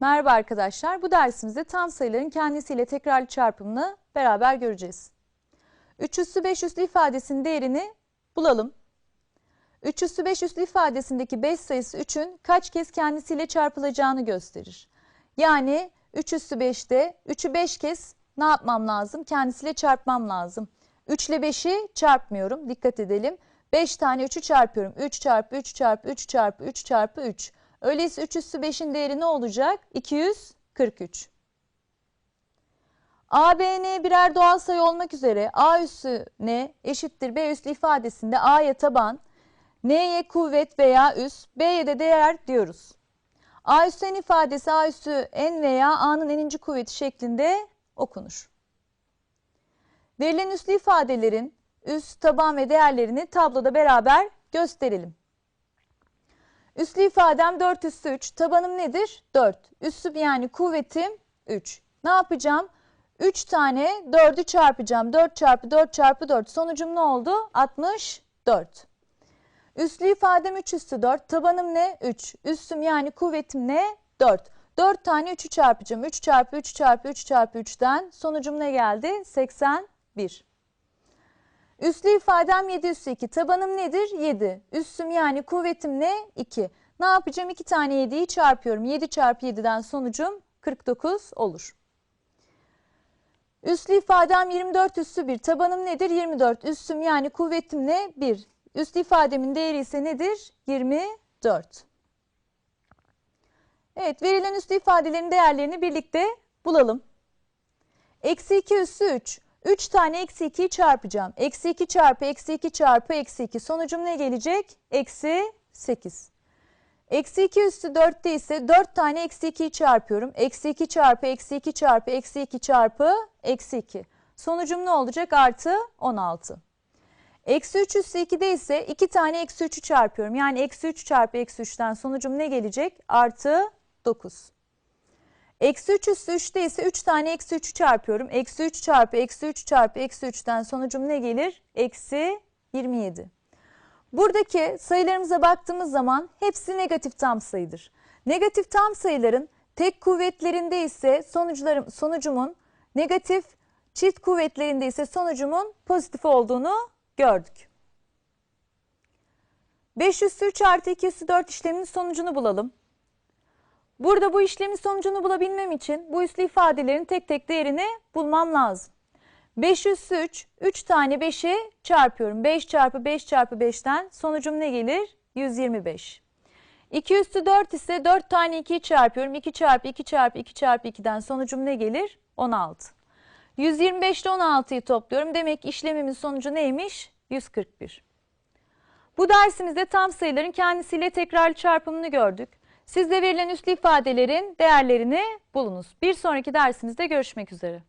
Merhaba arkadaşlar. Bu dersimizde tam sayıların kendisiyle tekrarlı çarpımını beraber göreceğiz. 3 üssü 5 üslü ifadesinin değerini bulalım. 3 üssü 5 üslü ifadesindeki 5 sayısı 3'ün kaç kez kendisiyle çarpılacağını gösterir. Yani 3 üssü 5'te 3'ü 5 kez ne yapmam lazım? Kendisiyle çarpmam lazım. 3 ile 5'i çarpmıyorum. Dikkat edelim. 5 tane 3'ü çarpıyorum. 3 çarpı 3 çarpı 3 çarpı 3 çarpı 3. Öyleyse 3 üssü 5'in değeri ne olacak? 243. A, B, N birer doğal sayı olmak üzere A üssü N eşittir B üslü ifadesinde A'ya taban, N'ye kuvvet veya üs, B'ye de değer diyoruz. A üssü N ifadesi A üssü N veya A'nın n'inci kuvveti şeklinde okunur. Verilen üslü ifadelerin üs, taban ve değerlerini tabloda beraber gösterelim. Üslü ifadem 4 üssü 3. Tabanım nedir? 4. Üssü yani kuvvetim 3. Ne yapacağım? 3 tane 4'ü çarpacağım. 4 çarpı 4 çarpı 4. Sonucum ne oldu? 64. Üslü ifadem 3 üssü 4. Tabanım ne? 3. Üssüm yani kuvvetim ne? 4. 4 tane 3'ü çarpacağım. 3 çarpı 3 çarpı 3 çarpı 3'ten sonucum ne geldi? 81. Üslü ifadem 7 üssü 2. Tabanım nedir? 7. Üssüm yani kuvvetim ne? 2. Ne yapacağım? 2 tane 7'yi çarpıyorum. 7 çarpı 7'den sonucum 49 olur. Üslü ifadem 24 üssü 1. Tabanım nedir? 24. Üssüm yani kuvvetim ne? 1. Üslü ifademin değeri ise nedir? 24. Evet verilen üslü ifadelerin değerlerini birlikte bulalım. Eksi 2 üssü 3. 3 tane eksi 2'yi çarpacağım. Eksi 2 çarpı eksi 2 çarpı eksi 2. Sonucum ne gelecek? Eksi 8. Eksi 2 üssü 4'te ise 4 tane eksi 2'yi çarpıyorum. Eksi 2 çarpı eksi 2 çarpı eksi 2 çarpı eksi 2. Sonucum ne olacak? Artı 16. Eksi 3 üssü 2'de ise 2 tane eksi 3'ü çarpıyorum. Yani eksi 3 çarpı eksi 3'ten sonucum ne gelecek? Artı 9. Eksi 3 üssü 3'te ise 3 tane eksi 3'ü çarpıyorum. Eksi 3 çarpı eksi 3 çarpı eksi 3'ten sonucum ne gelir? Eksi 27. Buradaki sayılarımıza baktığımız zaman hepsi negatif tam sayıdır. Negatif tam sayıların tek kuvvetlerinde ise sonuçlarım, sonucumun negatif, çift kuvvetlerinde ise sonucumun pozitif olduğunu gördük. 5 üssü 3 artı 2 üssü 4 işleminin sonucunu bulalım. Burada bu işlemin sonucunu bulabilmem için bu üslü ifadelerin tek tek değerini bulmam lazım. 5 üssü 3, 3 tane 5'i çarpıyorum. 5 çarpı 5 çarpı 5'ten sonucum ne gelir? 125. 2 üssü 4 ise 4 tane 2'yi çarpıyorum. 2 çarpı 2 çarpı 2 çarpı 2'den sonucum ne gelir? 16. 125 ile 16'yı topluyorum. Demek ki işlemimin sonucu neymiş? 141. Bu dersimizde tam sayıların kendisiyle tekrarlı çarpımını gördük. Siz de verilen üslü ifadelerin değerlerini bulunuz. Bir sonraki dersimizde görüşmek üzere.